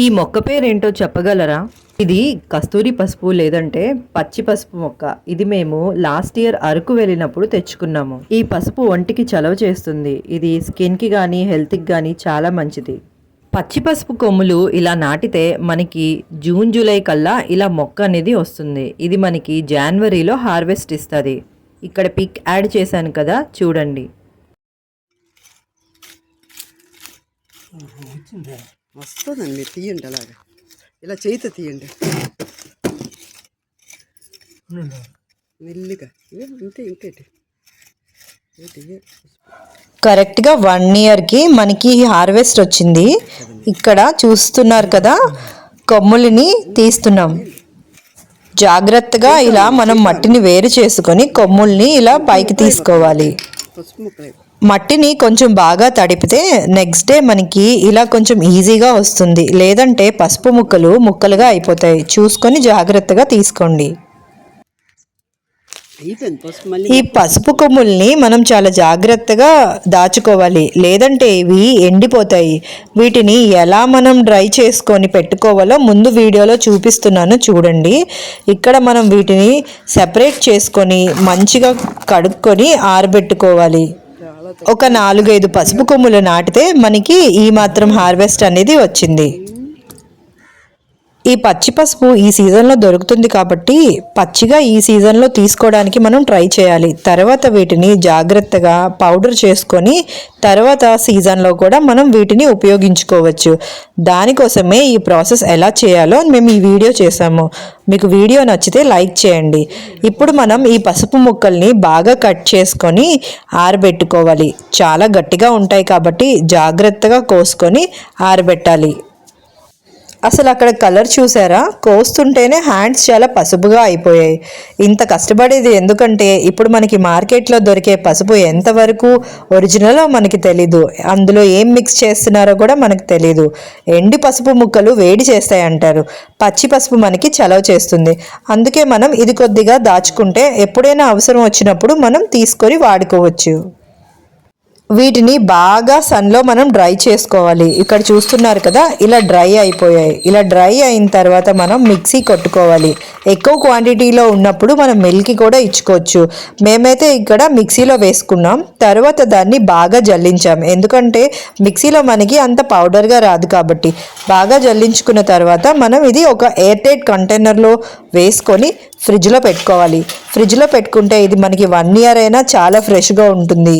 ఈ మొక్క పేరేంటో చెప్పగలరా? ఇది కస్తూరి పసుపు లేదంటే పచ్చి పసుపు మొక్క. ఇది మేము లాస్ట్ ఇయర్ అరకు వెళ్ళినప్పుడు తెచ్చుకున్నాము. ఈ పసుపు ఒంటికి చలవ చేస్తుంది. ఇది స్కిన్కి కానీ హెల్త్కి కానీ చాలా మంచిది. పచ్చి పసుపు కొమ్ములు ఇలా నాటితే మనకి జూన్ జూలై కల్లా ఇలా మొక్క అనేది వస్తుంది. ఇది మనకి జనవరిలో హార్వెస్ట్ ఇస్తుంది. ఇక్కడ పిక్ యాడ్ చేశాను కదా చూడండి. వస్తుందండి మీరు తీయండి అలాగా. ఇలా చేయితే తీయండి. మెల్లిగా. ఇంతే ఇంకేటి. కరెక్ట్గా వన్ ఇయర్కి మనకి హార్వెస్ట్ వచ్చింది. ఇక్కడ చూస్తున్నారు కదా కొమ్ములని తీస్తున్నాం. జాగ్రత్తగా ఇలా మనం మట్టిని వేరు చేసుకొని కొమ్ముల్ని ఇలా పైకి తీసుకోవాలి. పసుపు ముక్కలే. మట్టిని కొంచెం బాగా తడిపితే నెక్స్ట్ డే మనకి ఇలా కొంచెం ఈజీగా వస్తుంది. లేదంటే పసుపు ముక్కలు ముక్కలుగా అయిపోతాయి. చూసుకొని జాగ్రత్తగా తీసుకోండి. ఈ పసుపు కొమ్ముల్ని మనం చాలా జాగ్రత్తగా దాచుకోవాలి. లేదంటే ఇవి ఎండిపోతాయి. వీటిని ఎలా మనం డ్రై చేసుకొని పెట్టుకోవాలో ముందు వీడియోలో చూపిస్తున్నాను చూడండి. ఇక్కడ మనం వీటిని సెపరేట్ చేసుకొని మంచిగా కడుక్కొని ఆరబెట్టుకోవాలి. ఒక నాలుగైదు పసుపు కొమ్ములు నాటితే మనకి ఈ మాత్రం హార్వెస్ట్ అనేది వచ్చింది. ఈ పచ్చి పసుపు ఈ సీజన్లో దొరుకుతుంది కాబట్టి పచ్చిగా ఈ సీజన్లో తీసుకోవడానికి మనం ట్రై చేయాలి. తర్వాత వీటిని జాగ్రత్తగా పౌడర్ చేసుకొని తర్వాత సీజన్లో కూడా మనం వీటిని ఉపయోగించుకోవచ్చు. దానికోసమే ఈ ప్రాసెస్ ఎలా చేయాలో మేము ఈ వీడియో చేసాము మీకు వీడియో నచ్చితే లైక్ చేయండి. ఇప్పుడు మనం ఈ పసుపు ముక్కల్ని బాగా కట్ చేసుకొని ఆరబెట్టుకోవాలి. చాలా గట్టిగా ఉంటాయి కాబట్టి జాగ్రత్తగా కోసుకొని ఆరబెట్టాలి. అసలు అక్కడ కలర్ చూసారా? కోస్తుంటేనే హ్యాండ్స్ చాలా పసుపుగా అయిపోయాయి. ఇంత కష్టపడేది ఎందుకంటే ఇప్పుడు మనకి మార్కెట్లో దొరికే పసుపు ఎంతవరకు ఒరిజినలో మనకి తెలీదు. అందులో ఏం మిక్స్ చేస్తున్నారో కూడా మనకు తెలీదు. ఎండి పసుపు ముక్కలు వేడి చేస్తాయి అంటారు పచ్చి పసుపు మనకి చలవ చేస్తుంది. అందుకే మనం ఇది కొద్దిగా దాచుకుంటే ఎప్పుడైనా అవసరం వచ్చినప్పుడు మనం తీసుకొని వాడుకోవచ్చు. వీటిని బాగా సన్లో మనం డ్రై చేసుకోవాలి. ఇక్కడ చూస్తున్నారు కదా ఇలా డ్రై అయిపోయాయి. ఇలా డ్రై అయిన తర్వాత మనం మిక్సీ కొట్టుకోవాలి. ఎక్కువ క్వాంటిటీలో ఉన్నప్పుడు మనం మిల్కి కూడా ఇచ్చుకోవచ్చు. మేమైతే ఇక్కడ మిక్సీలో వేసుకున్నాం. తర్వాత దాన్ని బాగా జల్లించాం. ఎందుకంటే మిక్సీలో మనకి అంత పౌడర్గా రాదు కాబట్టి. బాగా జల్లించుకున్న తర్వాత మనం ఇది ఒక ఎయిర్ టైట్ కంటైనర్లో వేసుకొని ఫ్రిడ్జ్లో పెట్టుకోవాలి. ఫ్రిడ్జ్లో పెట్టుకుంటే ఇది మనకి వన్ ఇయర్ అయినా చాలా ఫ్రెష్గా ఉంటుంది.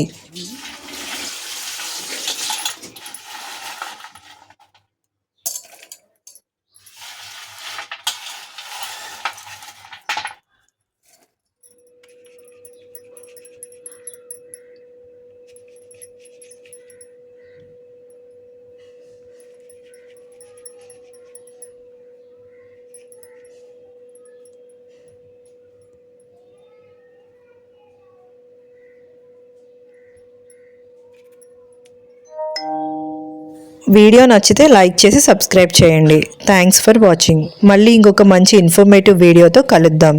వీడియో నచ్చితే లైక్ చేసి సబ్స్క్రైబ్ చేయండి. థ్యాంక్స్ ఫర్ వాచింగ్ మళ్ళీ ఇంకొక మంచి ఇన్ఫర్మేటివ్ వీడియోతో కలుద్దాం.